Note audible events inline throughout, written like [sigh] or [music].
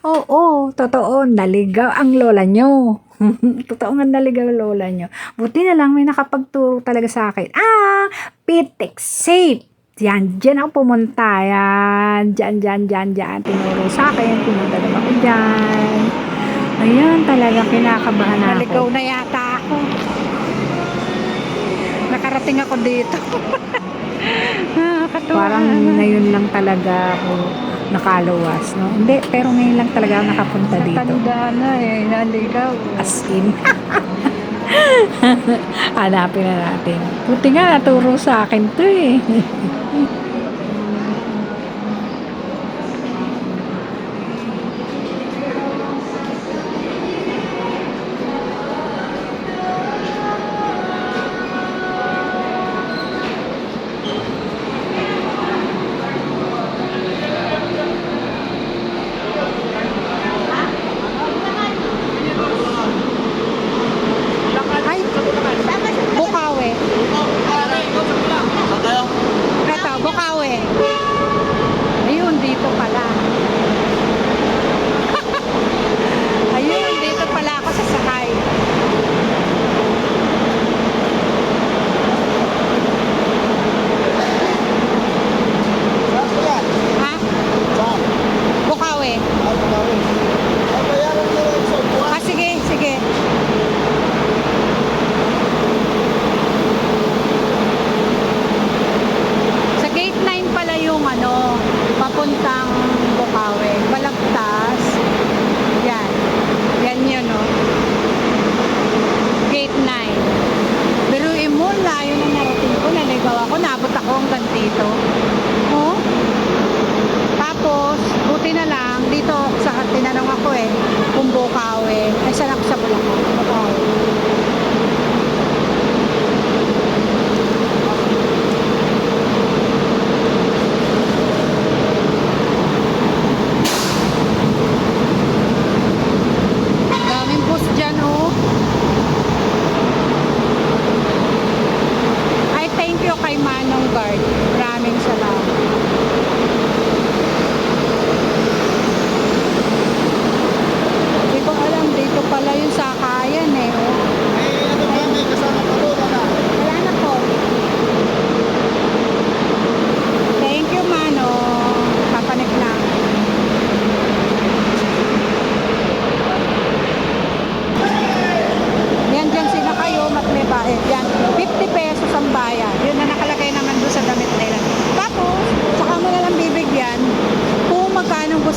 Oo, totoo, naligaw ang lola nyo. [laughs] totoo nga naligaw lola nyo. Buti na lang may nakapagturo talaga sa akin. Ah, Pitek Safe. Yan, dyan ako pumunta. Yan, dyan, dyan, dyan, dyan. Tinuro sa akin. Pumunta na ako dyan. Ayan, talaga kinakabahan ako. Naligaw na yata ako. Nakarating ako dito. [laughs] Parang ngayon lang talaga ako nakaluwas, no? Hindi, pero ngayon lang talaga ako nakapunta dito. Tanda na eh, naligaw. As in. [laughs] Hanapin na natin. Buti nga, naturo sa akin to eh. [laughs]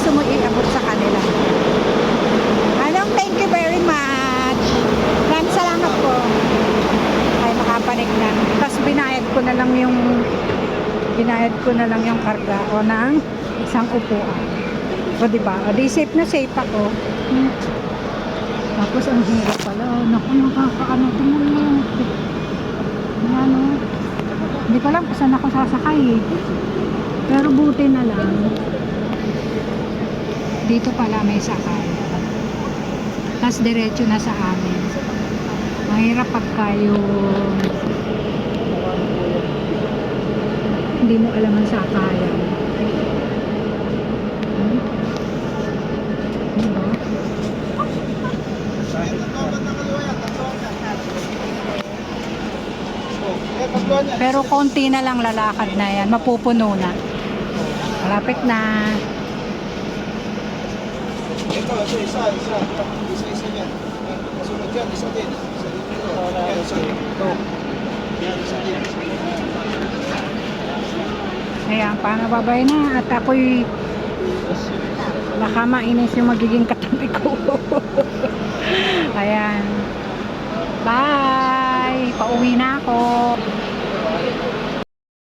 gusto mo iabot sa kanila. Anong thank you very much. Maraming salamat po. Ay, makapanig na. Tapos binayad ko na lang yung binayad ko na lang yung karga ko ng isang upuan. O, di ba? O, di safe na safe ako. Hmm. Tapos ang hirap pala. Oh, naku, nakakaano. Tingnan mo. Ano. Hindi ko alam kung saan ako sasakay. Pero buti na lang. Dito pala may sakay. Tapos diretso na sa amin. Mahirap pagka yung hindi mo alam ang sakayan. Pero konti na lang lalakad na yan. Mapupuno na. Malapit na. Ito, ito, isa, isa. Isa, isa yan. Kasunod yan, isa din. Isa din. Yan, isa din. Ito. Yan, isa din. Ayan, paano babay na? At ako'y baka mainis yung magiging katabi ko. [laughs] Ayan. Bye! Pauwi na ako.